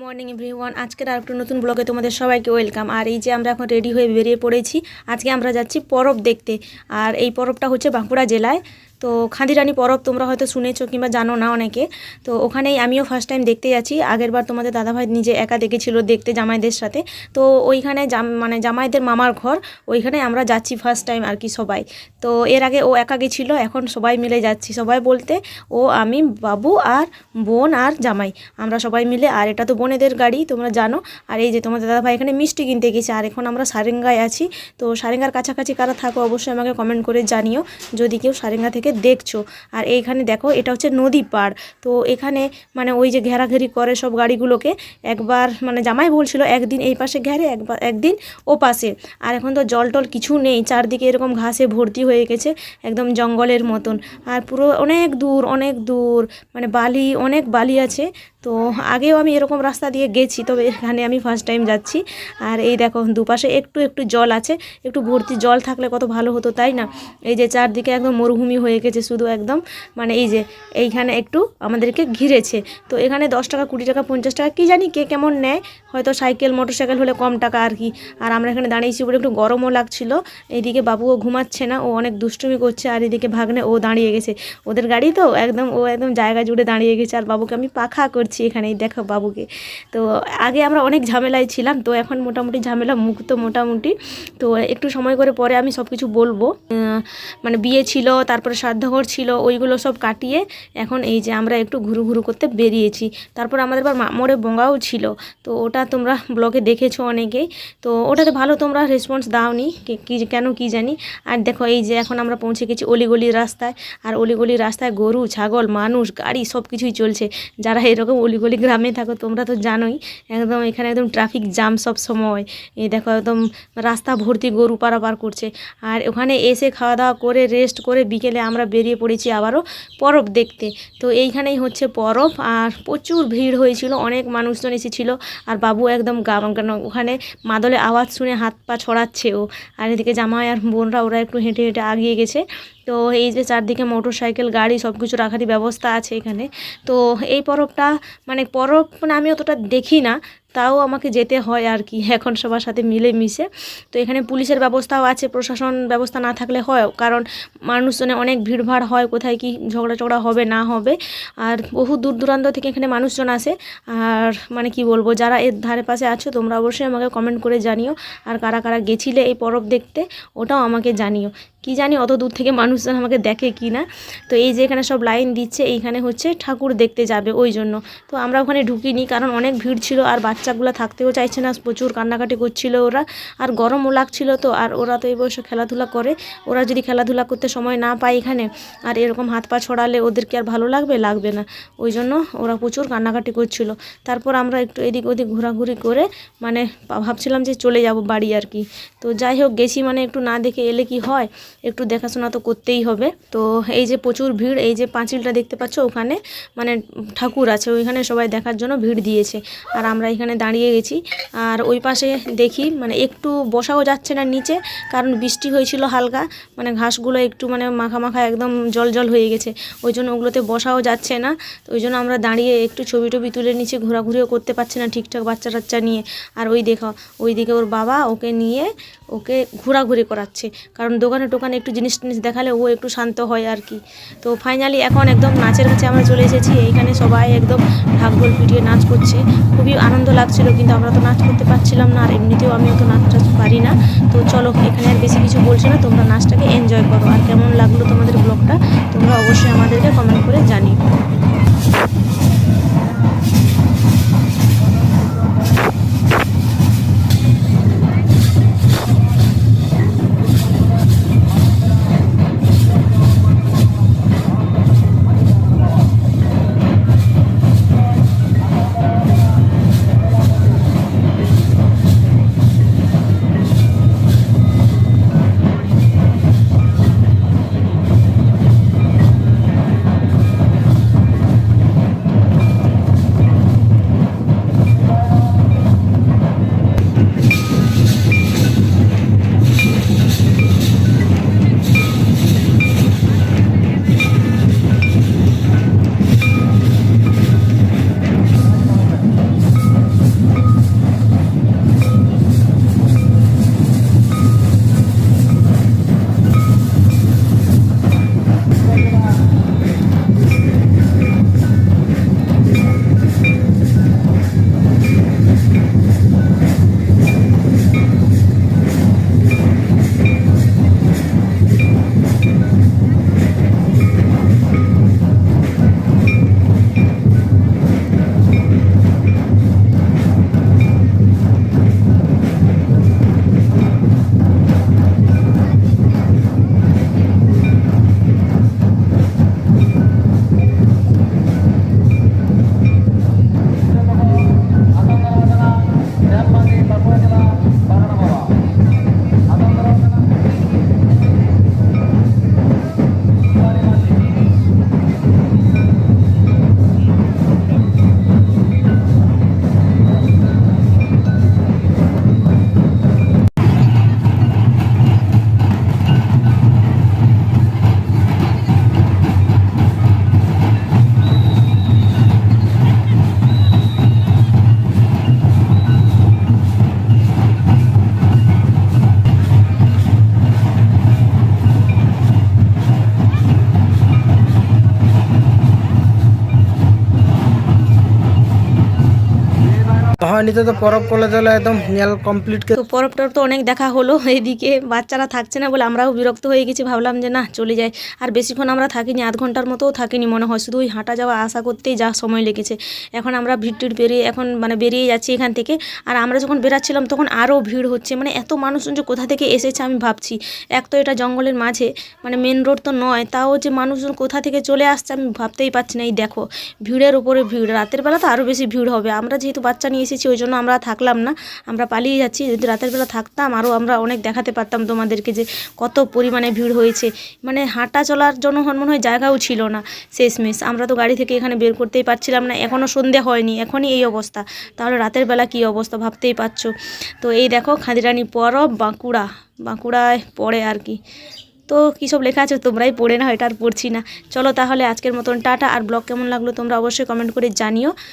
Morning, everyone. আজকের আর একটা নতুন ব্লগে তোমাদের সবাইকে ওয়েলকাম। আর এই যে আমরা এখন রেডি হয়ে বেরিয়ে পড়েছি, আজকে আমরা যাচ্ছি পরব দেখতে। আর এই পরবটা হচ্ছে বাঁকুড়া জেলায়। তো খাদিরানি পরব তোমরা হয়তো শুনেছো কিংবা জানো না অনেকে। তো ওখানেই আমিও ফার্স্ট টাইম দেখতে যাচ্ছি। আগেরবার তোমাদের দাদাভাই নিজে একা দেখেছিল দেখতে জামাইদের সাথে। তো ওইখানে মানে জামাইদের মামার ঘর ওইখানে আমরা যাচ্ছি ফার্স্ট টাইম আর কি সবাই। তো এর আগে ও একা গেছিল, এখন সবাই মিলে যাচ্ছি। সবাই বলতে ও, আমি, বাবু আর বোন আর জামাই। আমরা সবাই মিলে, আর এটা তো বোনেদের গাড়ি, তোমরা জানো। আর এই যে তোমাদের দাদাভাই এখানে মিষ্টি কিনতে গেছে, আর এখন আমরা সারেঙ্গায় আছি। তো সারেঙ্গার কাছাকাছি কারা থাকো অবশ্যই আমাকে কমেন্ট করে জানিও। যদি কেউ সারেঙ্গা থেকে দেখছ। আর এইখানে দেখো, এটা হচ্ছে নদী পাড়। তো এখানে মানে ওই যে ঘেরাঘেরি করে সব গাড়িগুলোকে, একবার মানে জামাই বলছিল একদিন এই পাশে ঘেরে, একবার একদিন ও পাশে। আর এখন তো জল টল কিছু নেই, চারদিকে এরকম ঘাসে ভর্তি হয়ে গেছে, একদম জঙ্গলের মতন। আর পুরো অনেক দূর অনেক দূর মানে বালি, অনেক বালি আছে। তো আগেও আমি এরকম রাস্তা দিয়ে গেছি, তবে এখানে আমি ফার্স্ট টাইম যাচ্ছি। আর এই দেখো, দুপাশে একটু একটু জল আছে, একটু ভর্তি জল থাকলে কত ভালো হতো, তাই না? এই যে চারদিকে একদম মরুভূমি হয়ে গেছে শুধু একদম মানে এই যে এইখানে একটু আমাদেরকে ঘিরেছে। তো এখানে দশ টাকা, কুড়ি টাকা, পঞ্চাশ টাকা, কী জানি কে কেমন নেয়, হয়তো সাইকেল মোটর সাইকেল হলে কম টাকা আর কি। আর আমরা এখানে দাঁড়িয়েছি বলে একটু গরমও লাগছিল, এইদিকে বাবুও ঘুমাচ্ছে না, ও অনেক দুষ্টুমি করছে, আর এদিকে ভাগ্নে ও দাঁড়িয়ে গেছে। ওদের গাড়ি তো একদম, ও একদম জায়গা জুড়ে দাঁড়িয়ে গেছে, আর বাবুকে আমি পাখা করছি। এখানে এখানেই, দেখো বাবুকে। তো আগে আমরা অনেক ঝামেলায় ছিলাম, তো এখন মোটামুটি ঝামেলা মুক্ত মোটামুটি। তো একটু সময় করে পরে আমি সব কিছু বলব মানে বিয়ে ছিল, তারপরে শ্রাদ্ধঘর ছিল, ওইগুলো সব কাটিয়ে এখন এই যে আমরা একটু ঘুরু ঘুরু করতে বেরিয়েছি। তারপর আমাদের আবার মামরে বঙ্গাও ছিল, তো ওটা তোমরা ব্লগে দেখেছ অনেকেই। তো ওটাতে ভালো তোমরা রেসপন্স দাওনি, কি- কেন কি জানি। আর দেখো এই যে এখন আমরা পৌঁছে গেছি অলিগলির রাস্তায়, আর অলিগলির রাস্তায় গরু, ছাগল, মানুষ, গাড়ি সব কিছুই চলছে। যারা এরকম অলিগলি গ্রামে থাকো, তোমরা তো জানোই, একদম এখানে একদম ট্রাফিক জ্যাম সব সময়। এই দেখো একদম রাস্তা ভর্তি গরু পারাপার করছে। আর ওখানে এসে খাওয়া দাওয়া করে রেস্ট করে বিকেলে আমরা বেরিয়ে পড়েছি আবারও পরব দেখতে। তো এইখানেই হচ্ছে পরব, আর প্রচুর ভিড় হয়েছিল, অনেক মানুষজন এসেছিল, আর বাবু একদম কেন ওখানে মাদলে আওয়াজ শুনে হাত পা ছড়াচ্ছে ও। আর এদিকে জামাই আর বোনরা, ওরা একটু হেঁটে হেঁটে আগিয়ে গেছে। তো এই যে চারদিকে মোটর সাইকেল গাড়ি সব কিছু রাখারই ব্যবস্থা আছে এখানে। তো এই পরবটা মানে পরব মানে আমি অতটা দেখি না, তাও আমাকে যেতে হয় আর কি, এখন সবার সাথে মিলে মিশে তো এখানে পুলিশের ব্যবস্থাও আছে, প্রশাসন ব্যবস্থা না থাকলে হয়, কারণ মানুষজনে অনেক ভিড়ভাড় হয়, কোথায় কি ঝগড়া ঝগড়া হবে না হবে, আর বহু দূর দূরান্ত থেকে এখানে মানুষজন আসে, আর মানে কি বলব, যারা এর ধারে পাশে আছো, তোমরা অবশ্যই আমাকে কমেন্ট করে জানিও, আর কারা কারা গেছিলে এই পরব দেখতে, ওটাও আমাকে জানিও। কি জানি অত দূর থেকে মানুষজন আমাকে দেখে কি না। তো এই যে এখানে সব লাইন দিচ্ছে, এইখানে হচ্ছে ঠাকুর দেখতে যাবে ওই জন্য। তো আমরা ওখানে ঢুকিনি, কারণ অনেক ভিড় ছিল আর বাচ্চাগুলো থাকতেও চাইছে না, প্রচুর কান্নাকাটি করছিল ওরা। আর গরমও লাগছিল তো, আর ওরা তো এই বয়সে খেলাধুলা করে। ওরা যদি খেলাধুলা করতে সময় না পায় এখানে, আর এরকম হাত পা ছড়ালে ওদেরকে আর ভালো লাগবে? লাগবে না। ওই জন্য ওরা প্রচুর কান্নাকাটি করছিল। তারপর আমরা একটু এদিক ওদিক ঘোরাঘুরি করে মানে ভাবছিলাম যে চলে যাব বাড়ি আর কি। তো যাই হোক, গেছি মানে একটু না দেখে এলে কি হয়? একটু দেখাশোনা তো করতেই হবে। তো এই যে প্রচুর ভিড়, এই যে পাঁচিলটা দেখতে পাচ্ছ ওখানে মানে ঠাকুর আছে, ওইখানে সবাই দেখার জন্য ভিড় দিয়েছে। আর আমরা এখানে দাঁড়িয়ে গেছি। আর ওই পাশে দেখি মানে একটু বসাও যাচ্ছে না নিচে, কারণ বৃষ্টি হয়েছিল হালকা মানে ঘাসগুলো একটু মানে মাখা মাখা একদম জল জল হয়ে গেছে। ওই জন্য ওগুলোতে বসাও যাচ্ছে না। তো ওই জন্য আমরা দাঁড়িয়ে একটু ছবি টবি তুলে নিচে ঘোরাঘুরিও করতে পারছি না ঠিকঠাক বাচ্চা টাচ্চা নিয়ে। আর ওই দেখো, ওইদিকে ওর বাবা ওকে নিয়ে ওকে ঘোরাঘুরি করাচ্ছে। কারণ দোকানে টোকানে একটু জিনিস টিনিস দেখালে ও একটু শান্ত হয় আর কি। তো ফাইনালি এখন একদম নাচের কাছে আমরা চলে এসেছি। এইখানে সবাই একদম ঢাকগোল পিটিয়ে নাচ করছে। খুবই আনন্দ লাগছিল কিন্তু আমরা তো নাচ করতে পারছিলাম না আর এমনিতেও আমি অত নাচ টাচ পারি না। তো চলো, এখানে আর বেশি কিছু বলছি না। তোমরা নাচটাকে এনজয় করো। আর কেমন লাগল তোমাদের ব্লগটা, তোমরা অবশ্যই আমাদেরকে কমেন্ট করে জানিও। হয়নি তো পরব কলেজ হলে একদম কমপ্লিট তো পরব টরব তো অনেক দেখা হলো এইদিকে বাচ্চারা থাকছে না বলে আমরাও বিরক্ত হয়ে গেছি, ভাবলাম যে না, চলে যাই। আর বেশিক্ষণ আমরা থাকিনি, আধ ঘণ্টার মতোও থাকিনি, মনে হয় শুধু ওই হাঁটা যাওয়া আশা করতেই যা সময় লেগেছে। এখন আমরা ভিড় বেরিয়ে এখন মানে বেরিয়ে যাচ্ছি এখান থেকে। আর আমরা যখন বেরাচ্ছিলাম তখন আরও ভিড় হচ্ছে মানে এত মানুষজন যে কোথা থেকে এসেছে আমি ভাবছি। এক তো এটা জঙ্গলের মাঝে মানে মেন রোড তো নয়, তাও যে মানুষজন কোথা থেকে চলে আসছে আমি ভাবতেই পারছি না। এই দেখো, ভিড়ের উপরে ভিড়, রাতের বেলা তো আরও বেশি ভিড় হবে। আমরা যেহেতু বাচ্চা নিয়ে এসেছি ওই জন্য আমরা থাকলাম না। আমরা পালিয়ে যাচ্ছি, যদি রাতের বেলা থাকতাম আরও আমরা অনেক দেখাতে পারতাম তোমাদেরকে যে কত পরিমাণে ভিড় হয়েছে। মানে হাঁটা চলার জন্য মনে হয় জায়গাও ছিল না, শেষমেশ। আমরা তো গাড়ি থেকে এখানে বের করতেই পারছিলাম না এখনও সন্ধে হয়নি, এখনই এই অবস্থা। তাহলে রাতের বেলা কী অবস্থা ভাবতেই পারছ? তো এই দেখো, খাদিরানি পরব, বাঁকুড়া, বাঁকুড়ায় পড়ে আর কি। তো কী সব লেখা আছে তোমরাই পড়ে না এটা আর পড়ছি না। চলো তাহলে আজকের মতন টাটা, আর ব্লগ কেমন লাগল তোমরা অবশ্যই কমেন্ট করে জানিও।